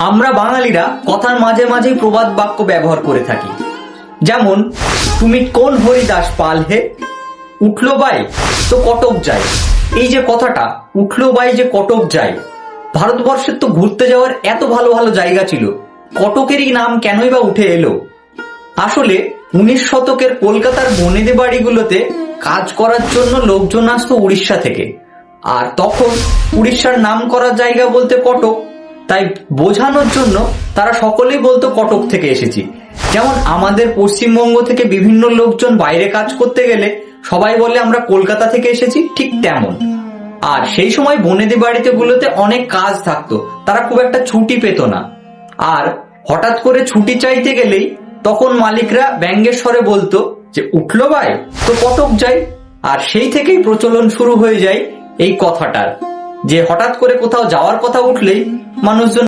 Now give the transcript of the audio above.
আমরা বাঙালিরা কথার মাঝে মাঝেই প্রবাদ বাক্য ব্যবহার করে থাকি। যেমন, তুমি কোন হরিদাস পাল হে? উঠল বাই তো কটক যায় এই যে কথাটা, উঠল বাই যে কটক যায় ভারতবর্ষের তো ঘুরতে যাওয়ার এত ভালো ভালো জায়গা ছিল, কটকেরই নাম কেনই বা উঠে এলো? আসলে, উনিশ শতকের কলকাতার বনেদি বাড়িগুলোতে কাজ করার জন্য লোকজন আসতো উড়িষ্যা থেকে। আর তখন উড়িষ্যার নাম করা জায়গা বলতে কটক। তাই বোঝানোর জন্য তারা সকলেই বলতো কটক থেকে এসেছি। যেমন আমাদের পশ্চিমবঙ্গ থেকে বিভিন্ন লোকজন বাইরে কাজ করতে গেলে সবাই বলে আমরা কলকাতা থেকে এসেছি, ঠিক তেমন। আর সেই সময় বনেদি বাড়িতে গুলোতে অনেক কাজ থাকতো, তারা খুব একটা ছুটি পেত না। আর হঠাৎ করে ছুটি চাইতে গেলেই তখন মালিকরা ব্যঙ্গের স্বরে বলতো যে, উঠল ভাই, তো কটক যাই। আর সেই থেকেই প্রচলন শুরু হয়ে যায় এই কথাটার। যে হঠাৎ করে কোথাও যাওয়ার কথা উঠলেই মানুষজন